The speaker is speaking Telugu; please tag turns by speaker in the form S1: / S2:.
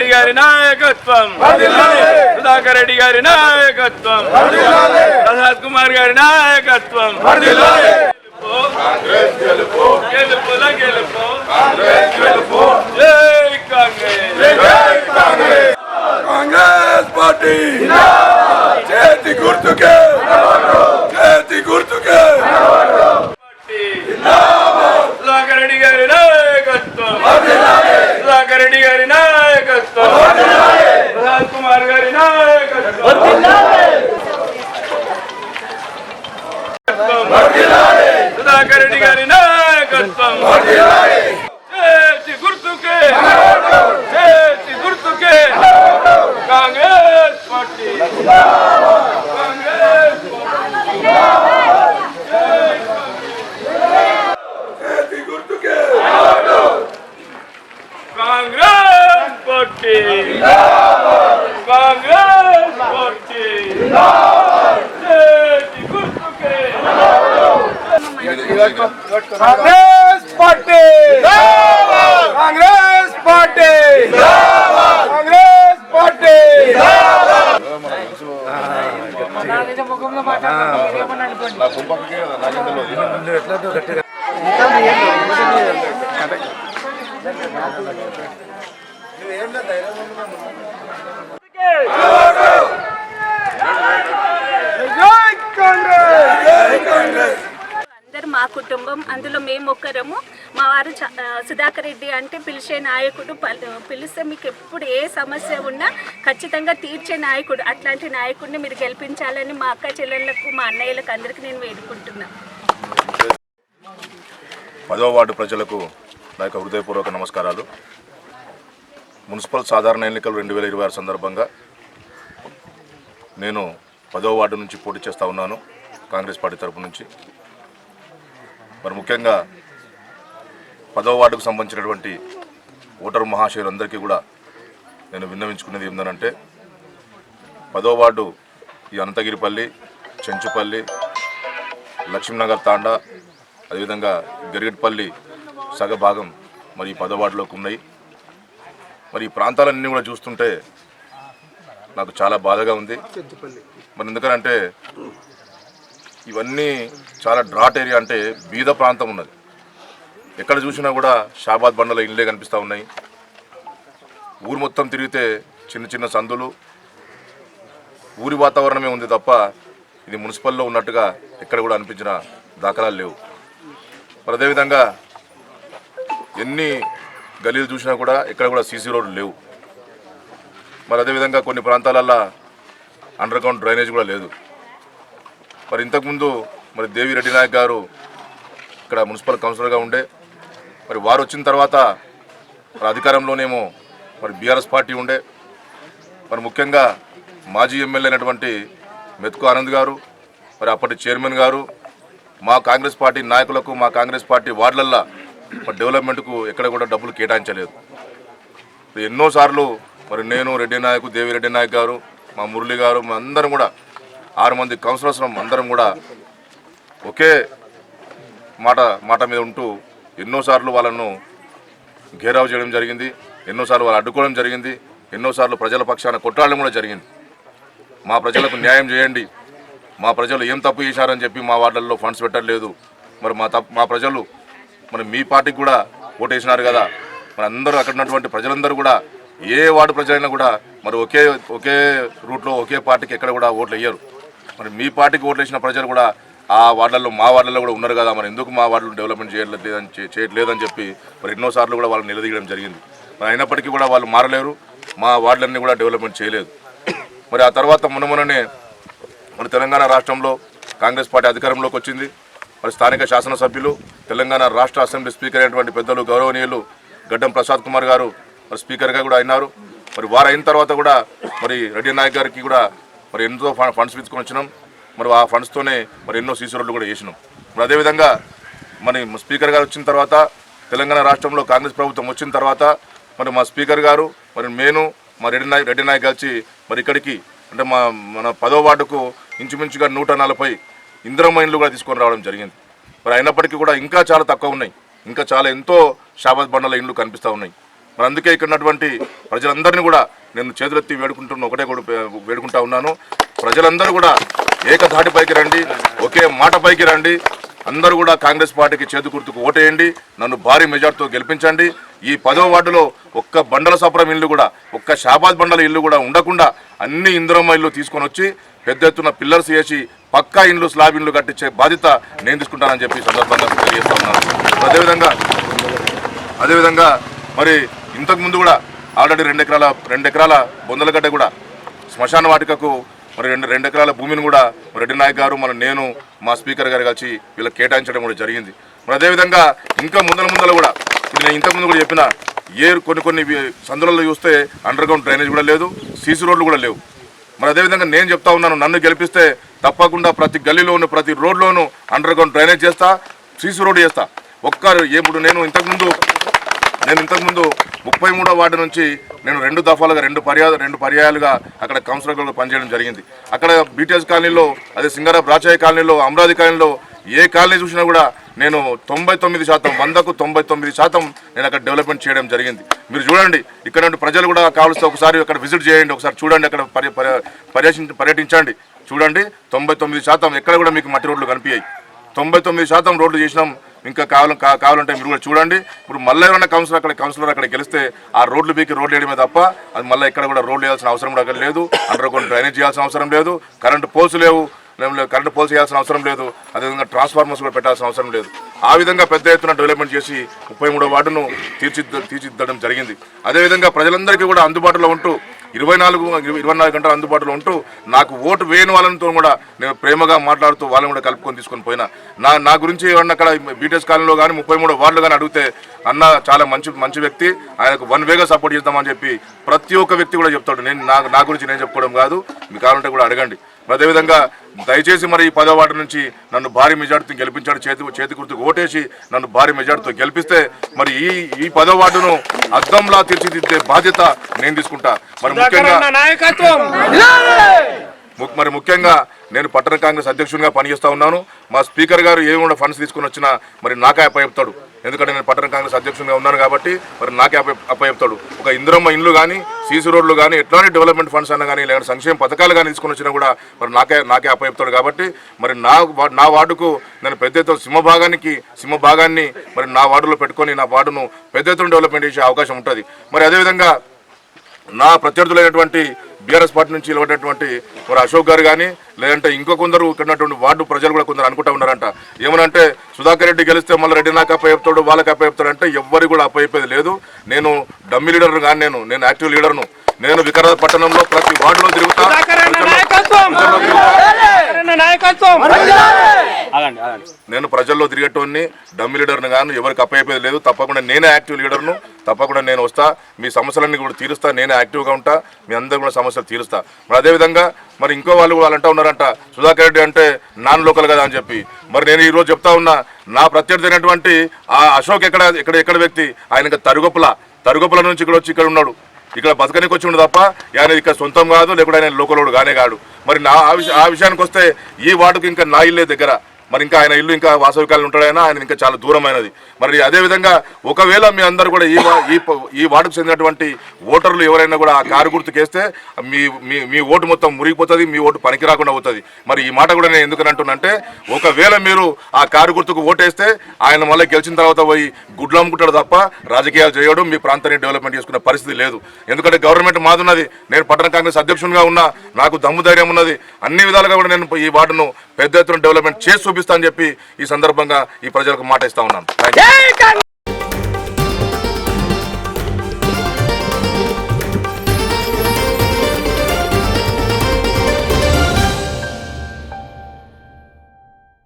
S1: రెడ్డి గారి నాయకత్వం. సుధాకర్ రెడ్డి గారి నాయకత్వం. ప్రసాద్ కుమార్ గారి నాయకత్వం. గెలుపు. గెలుపుల గెలుపు జై కాంగ్రెస్
S2: కాంగ్రెస్ పార్టీ చేతి గుర్తుకే చేతి గుర్తుకే
S1: సుధాకర్ రెడ్డి గారి నాయకత్వం సుధాకర్ రెడ్డి గారి నాయకత్వం ప్రసాద్ కుమార్ గారి నాయకత్వం సుధాకర్ రెడ్డి గారి నాయకత్వం చేతి గుర్తుకే చేతి గుర్తుకే కాంగ్రెస్ పార్టీ కాంగ్రెస్
S2: చేతి గుర్తుకే
S1: కాంగ్రెస్ పార్టీ కాంగ్రెస్ పార్టీ చేతి గుర్తుకే
S2: Congress party Congress party Congress party జై కాంగ్రెస్ జై కాంగ్రెస్
S3: అందరు మా కుటుంబం అందులో మేము ఒక్కరము మా వారు సుధాకర్ రెడ్డి అంటే పిలిచే నాయకుడు పిలిస్తే మీకు ఎప్పుడు ఏ సమస్య ఉన్నా ఖచ్చితంగా తీర్చే నాయకుడు అట్లాంటి నాయకుడిని మీరు గెలిపించాలని మా అక్క చెల్లెళ్ళకు మా అన్నయ్యలకు అందరికీ నేను వేడుకుంటున్నాను
S4: పదవ వార్డు ప్రజలకు నా యొక్క హృదయపూర్వక నమస్కారాలు. మున్సిపల్ సాధారణ ఎన్నికలు రెండు వేల ఇరవై ఆరు సందర్భంగా నేను పదవ వార్డు నుంచి పోటీ చేస్తూ ఉన్నాను కాంగ్రెస్ పార్టీ తరపు నుంచి. మరి ముఖ్యంగా పదవ వార్డుకు సంబంధించినటువంటి ఓటరు మహాశయులందరికీ కూడా నేను విన్నవించుకునేది ఏంటంటే పదవ వార్డు ఈ అనంతగిరిపల్లి చెంచుపల్లి లక్ష్మీనగర్ తాండా అదేవిధంగా గరిగట్పల్లి సగ భాగం మరి ఈ వార్డులోకి ఉన్నాయి. మరి ఈ ప్రాంతాలన్నీ కూడా చూస్తుంటే నాకు చాలా బాధగా ఉంది. మరి ఎందుకనంటే ఇవన్నీ చాలా డ్రాట్ ఏరియా అంటే బీద ప్రాంతం ఉన్నది. ఎక్కడ చూసినా కూడా షాబాద్ బండల ఇండ్లే కనిపిస్తూ ఉన్నాయి. ఊరు మొత్తం తిరిగితే చిన్న చిన్న సందులు. ఊరి వాతావరణమే ఉంది తప్ప ఇది మున్సిపల్లో ఉన్నట్టుగా ఎక్కడ కూడా అనిపించిన దాఖలాలు లేవు. మరి అదేవిధంగా ఎన్ని గలీలు చూసినా కూడా ఎక్కడ కూడా సీసీ రోడ్లు లేవు. మరి అదేవిధంగా కొన్ని ప్రాంతాలల్లో అండర్ గ్రౌండ్ డ్రైనేజ్ కూడా లేదు. మరి ఇంతకుముందు మరి దేవి రెడ్డి నాయక్ గారు ఇక్కడ మున్సిపల్ కౌన్సిలర్గా ఉండే మరి వారు వచ్చిన తర్వాత మరి అధికారంలోనేమో మరి బీఆర్ఎస్ పార్టీ ఉండే. మరి ముఖ్యంగా మాజీ ఎమ్మెల్యే అయినటువంటి మెతుకు ఆనంద్ గారు మరి అప్పటి చైర్మన్ గారు మా కాంగ్రెస్ పార్టీ నాయకులకు మా కాంగ్రెస్ పార్టీ వార్డులల్లో మరి డెవలప్మెంట్కు ఎక్కడ కూడా డబ్బులు కేటాయించలేదు. ఎన్నోసార్లు మరి నేను రెడ్డి నాయకు దేవి రెడ్డి నాయక్ గారు మా మురళి గారు మా అందరం కూడా ఆరు మంది కౌన్సిలర్స్ అందరం కూడా ఒకే మాట మాట మీద ఉంటూ ఎన్నోసార్లు వాళ్ళను ఘేరావు చేయడం జరిగింది ఎన్నోసార్లు వాళ్ళు అడ్డుకోవడం జరిగింది ఎన్నోసార్లు ప్రజల పక్షాన కొట్టాడడం కూడా జరిగింది. మా ప్రజలకు న్యాయం చేయండి. మా ప్రజలు ఏం తప్పు చేశారని చెప్పి మా వార్డుల్లో ఫండ్స్ పెట్టలేదు మరి మా తప్పు మా ప్రజలు మరి మీ పార్టీకి కూడా ఓటేసినారు కదా. మరి అందరూ అక్కడ ఉన్నటువంటి ప్రజలందరూ కూడా ఏ వార్డు ప్రజలైనా కూడా మరి ఒకే ఒకే రూట్లో ఒకే పార్టీకి ఎక్కడ కూడా ఓట్లు వేయరు. మరి మీ పార్టీకి ఓట్లు వేసిన ప్రజలు కూడా ఆ వార్డులలో మా వార్డులలో కూడా ఉన్నారు కదా మరి ఎందుకు మా వార్డులు డెవలప్మెంట్ చేయట్లేదని చేయట్లేదని చెప్పి మరి ఎన్నోసార్లు కూడా వాళ్ళు నిలదీయడం జరిగింది. మరి అయినప్పటికీ కూడా వాళ్ళు మారలేరు మా వార్డులన్నీ కూడా డెవలప్మెంట్ చేయలేదు. మరి ఆ తర్వాత మొన్న మొన్ననే మన తెలంగాణ రాష్ట్రంలో కాంగ్రెస్ పార్టీ అధికారంలోకి వచ్చింది. మరి స్థానిక శాసనసభ్యులు తెలంగాణ రాష్ట్ర అసెంబ్లీ స్పీకర్ అయినటువంటి పెద్దలు గౌరవనీయులు గడ్డం ప్రసాద్ కుమార్ గారు మరి స్పీకర్గా కూడా అయినారు. మరి వారు అయిన తర్వాత కూడా మరి రెడ్డి నాయక్ గారికి కూడా మరి ఎంతో ఫండ్స్ తీసుకొని వచ్చినాం. మరి ఆ ఫండ్స్తోనే మరి ఎన్నో సీసీ రోడ్లు కూడా వేసినాం మరి అదేవిధంగా మరి స్పీకర్ గారు వచ్చిన తర్వాత తెలంగాణ రాష్ట్రంలో కాంగ్రెస్ ప్రభుత్వం వచ్చిన తర్వాత మరి మా స్పీకర్ గారు మరి నేను మా రెడ్డి నాయక్ రెడ్డి నాయక్ కలిసి మరి ఇక్కడికి అంటే మా మన పదో వార్డుకు ఇంచుమించుగా నూట నలభై ఇందిరమ్మ ఇండ్లు కూడా తీసుకొని రావడం జరిగింది. మరి అయినప్పటికీ కూడా ఇంకా చాలా తక్కువ ఉన్నాయి. ఇంకా చాలా ఎంతో షాబాద్ బండల ఇండ్లు కనిపిస్తూ ఉన్నాయి. మరి అందుకే ఇక్కడ ఉన్నటువంటి ప్రజలందరినీ కూడా నేను చేతులెత్తి వేడుకుంటున్న ఒకటే కూడా వేడుకుంటా ఉన్నాను. ప్రజలందరూ కూడా ఏకధాటిపైకి రండి ఒకే మాట పైకి రండి. అందరూ కూడా కాంగ్రెస్ పార్టీకి చేతి గుర్తుకు ఓటేయండి. నన్ను భారీ మెజార్టీతో గెలిపించండి. ఈ పదవ వార్డులో ఒక్క బండల సపురం ఇల్లు కూడా ఒక్క షాబాద్ బండల ఇల్లు కూడా ఉండకుండా అన్ని ఇందిరమ్మ ఇల్లు తీసుకొని వచ్చి పెద్ద ఎత్తున పిల్లర్స్ వేసి పక్కా ఇండ్లు స్లాబ్ ఇండ్లు కట్టించే బాధ్యత నేను తీసుకుంటానని చెప్పి సందర్భంగా తెలియజేస్తా ఉన్నాను. అదేవిధంగా అదేవిధంగా మరి ఇంతకుముందు కూడా ఆల్రెడీ రెండు ఎకరాల రెండు ఎకరాల బొందలగడ్డ కూడా శ్మశాన వాటికకు మరి రెండు రెండు ఎకరాల భూమిని కూడా రెడ్డి నాయక్ గారు మన నేను మా స్పీకర్ గారు కలిసి వీళ్ళకి కేటాయించడం కూడా జరిగింది. మరి అదేవిధంగా ఇంకా ముందల ముందల కూడా ఇప్పుడు నేను ఇంతకుముందు కూడా చెప్పిన ఏ కొన్ని కొన్ని సందులలో చూస్తే అండర్ గ్రౌండ్ డ్రైనేజ్ కూడా లేదు సీసీ రోడ్లు కూడా లేవు. మరి అదేవిధంగా నేను చెప్తా ఉన్నాను నన్ను గెలిపిస్తే తప్పకుండా ప్రతి గల్లీలోను ప్రతి రోడ్లోనూ అండర్ గ్రౌండ్ డ్రైనేజ్ చేస్తా సీసీ రోడ్డు చేస్తా. ఒక్క ఇప్పుడు నేను ఇంతకుముందు నేను ఇంతకుముందు ముప్పై మూడో వార్డు నుంచి నేను రెండు దఫాలుగా రెండు పర్యాలు రెండు పర్యాయాలుగా అక్కడ కౌన్సిలర్గా పనిచేయడం జరిగింది. అక్కడ బీటీఎస్ కాలనీలో అదే సింగారా రాచాయ కాలనీలో అమరావతి కాలనీలో ఏ కాలనీ చూసినా కూడా నేను తొంభై తొమ్మిది శాతం వందకు తొంభై తొమ్మిది శాతం నేను అక్కడ డెవలప్మెంట్ చేయడం జరిగింది. మీరు చూడండి ఇక్కడ నుండి ప్రజలు కూడా కావలిస్తే ఒకసారి అక్కడ విజిట్ చేయండి ఒకసారి చూడండి అక్కడ పర్య పర్యటించ పర్యటించండి. చూడండి తొంభై తొమ్మిది శాతం ఎక్కడ కూడా మీకు మట్టి రోడ్లు కనిపించాయి తొంభై తొమ్మిది శాతం రోడ్లు చేసినాం ఇంకా కావాలం కా- కావాలంటే మీరు కూడా చూడండి. ఇప్పుడు మళ్ళీ ఏమైనా కౌన్సిలర్ అక్కడ కౌన్సిలర్ అక్కడ గెలిస్తే ఆ రోడ్లు బీకి రోడ్లు వేయడమే తప్ప అది మళ్ళీ ఇక్కడ కూడా రోడ్లు వేయాల్సిన అవసరం కూడా అక్కడ లేదు. అండర్ గ్రౌండ్ డ్రైనేజ్ చేయాల్సిన అవసరం లేదు. కరెంటు పోల్స్ లేవు. కరెంటు పోల్స్ చేయాల్సిన అవసరం లేదు. అదేవిధంగా ట్రాన్స్ఫార్మర్స్ కూడా పెట్టాల్సిన అవసరం లేదు. ఆ విధంగా పెద్ద ఎత్తున డెవలప్మెంట్ చేసి ముప్పై మూడో వార్డును తీర్చిద్ద తీర్చిద్దడం జరిగింది. అదేవిధంగా ప్రజలందరికీ కూడా అందుబాటులో ఉంటూ ఇరవై నాలుగు ఇరవై నాలుగు గంటలు అందుబాటులో ఉంటూ నాకు ఓటు వేయని వాళ్ళతో కూడా నేను ప్రేమగా మాట్లాడుతూ వాళ్ళని కూడా కలుపుకొని తీసుకొని పోయినా. నా నా గురించి ఏమన్నా అక్కడ బీటెస్ కాలంలో కానీ ముప్పై మూడు వార్డులు కానీ అడిగితే అన్న చాలా మంచి మంచి వ్యక్తి. ఆయనకు వన్ వేగా సపోర్ట్ చేద్దామని చెప్పి ప్రతి ఒక్క వ్యక్తి కూడా చెప్తాడు. నేను నా నా గురించి నేను చెప్పుకోవడం కాదు. మీకు కావాలంటే కూడా అడగండి. అదేవిధంగా దయచేసి మరి ఈ పదో వార్డు నుంచి నన్ను భారీ మెజార్టీతో గెలిపించాడు చేతి చేతి గుర్తుకు ఓటేసి నన్ను భారీ మెజార్టీతో గెలిపిస్తే మరి ఈ ఈ పదో వార్డును అద్దంలా తీర్చిదిద్దే బాధ్యత నేను తీసుకుంటా. మరి ముఖ్యంగా మరి ముఖ్యంగా నేను పట్టణ కాంగ్రెస్ అధ్యక్షునిగా పనిచేస్తూ ఉన్నాను. మా స్పీకర్ గారు ఏమైనా ఫండ్స్ తీసుకుని వచ్చినా మరి నాకే అప్పచెప్తాడు ఎందుకంటే నేను పట్టణ కాంగ్రెస్ అధ్యక్షునిగా ఉన్నాను కాబట్టి మరి నాకే అప్ప అప్పచెప్తాడు ఒక ఇందిరమ్మ ఇండ్లు కానీ సీసీ రోడ్లు కానీ ఎట్లాంటి డెవలప్మెంట్ ఫండ్స్ అన్నా కానీ లేదా సంక్షేమ పథకాలు కానీ తీసుకుని వచ్చినా కూడా మరి నాకే నాకే అప్పచెప్తాడు కాబట్టి మరి నా నా వార్డుకు నేను పెద్ద ఎత్తున సింహభాగానికి సింహభాగాన్ని మరి నా వార్డులో పెట్టుకొని నా వార్డును పెద్ద ఎత్తున డెవలప్మెంట్ చేసే అవకాశం ఉంటుంది. మరి అదేవిధంగా నా ప్రత్యర్థులైనటువంటి బీఆర్ఎస్ పార్టీ నుంచి నిలబడినటువంటి మరి అశోక్ గారు కానీ లేదంటే ఇంకో కొందరు ఇక్కడ ఉన్నటువంటి వార్డు ప్రజలు కూడా కొందరు అనుకుంటా ఉన్నారంట. ఏమనంటే సుధాకర్ రెడ్డి గెలిస్తే మళ్ళీ రెడ్డి నాకు అప్పచెప్తాడు వాళ్ళకి అప్పచెప్తాడు అంటే ఎవ్వరు కూడా అప్పచెప్పేది లేదు. నేను డమ్మి లీడర్ కానీ నేను నేను యాక్టివ్ లీడర్ను నేను వికారాబాద్ పట్టణంలో ప్రతి వార్డులో తిరుగుతా.
S2: నాయకత్వం! నాయకత్వం!
S4: నేను ప్రజల్లో తిరిగేటోని డమ్మి లీడర్ని కానీ ఎవరికి అప్పయ్యేది లేదు. తప్పకుండా నేనే యాక్టివ్ లీడర్ను తప్పకుండా నేను వస్తా. మీ సమస్యలన్నీ కూడా తీరుస్తా. నేనే యాక్టివ్గా ఉంటా. మీ అందరు కూడా సమస్యలు తీరుస్తా. మరి అదేవిధంగా మరి ఇంకో వాళ్ళు కూడా ఉన్నారంట. సుధాకర్ రెడ్డి అంటే నాన్ లోకల్ కదా అని చెప్పి. మరి నేను ఈరోజు చెప్తా ఉన్నా నా ప్రత్యర్థి అయినటువంటి ఆ అశోక్ ఎక్కడ ఎక్కడ ఎక్కడ వ్యక్తి? ఆయన తరుగొప్పుల తరుగొప్పుల నుంచి ఇక్కడ వచ్చి ఇక్కడ ఉన్నాడు. ఇక్కడ బతకనికి వచ్చి ఉండు తప్ప ఆయన ఇక్కడ సొంతం కాదు లేకుంటే ఆయన లోకలోడు కానే కాడు. మరి నా ఆ విష- ఆ విషయానికి వస్తే ఈ వార్డుకి ఇంకా నా ఇల్లే దగ్గర. మరి ఇంకా ఆయన ఇల్లు ఇంకా వాసవికాలు ఉంటాడైనా ఆయన ఇంకా చాలా దూరమైనది. మరి అదే విధంగా ఒకవేళ మీ అందరూ కూడా ఈ ఈ ఈ వార్డుకు చెందినటువంటి ఓటర్లు ఎవరైనా కూడా ఆ కారు గుర్తుకేస్తే మీ మీ మీ ఓటు మొత్తం మురిగిపోతుంది మీ ఓటు పనికి రాకుండా అవుతుంది మరి ఈ మాట కూడా నేను ఎందుకని అంటున్నంటే ఒకవేళ మీరు ఆ కారు గుర్తుకు ఓటేస్తే ఆయన మళ్ళీ గెలిచిన తర్వాత పోయి గుడ్లు అమ్ముకుంటాడు తప్ప రాజకీయాలు చేయడం మీ ప్రాంతాన్ని డెవలప్మెంట్ చేసుకునే పరిస్థితి లేదు. ఎందుకంటే గవర్నమెంట్ మాదున్నది. నేను పట్టణ కాంగ్రెస్ అధ్యక్షునిగా ఉన్నా నాకు దమ్ము ధైర్యం ఉన్నది. అన్ని విధాలుగా కూడా నేను ఈ వార్డును పెద్ద ఎత్తున డెవలప్మెంట్ చేసి చూపిస్తా అని చెప్పి ఈ సందర్భంగా ఈ ప్రజలకు మాట ఇస్తా ఉన్నాను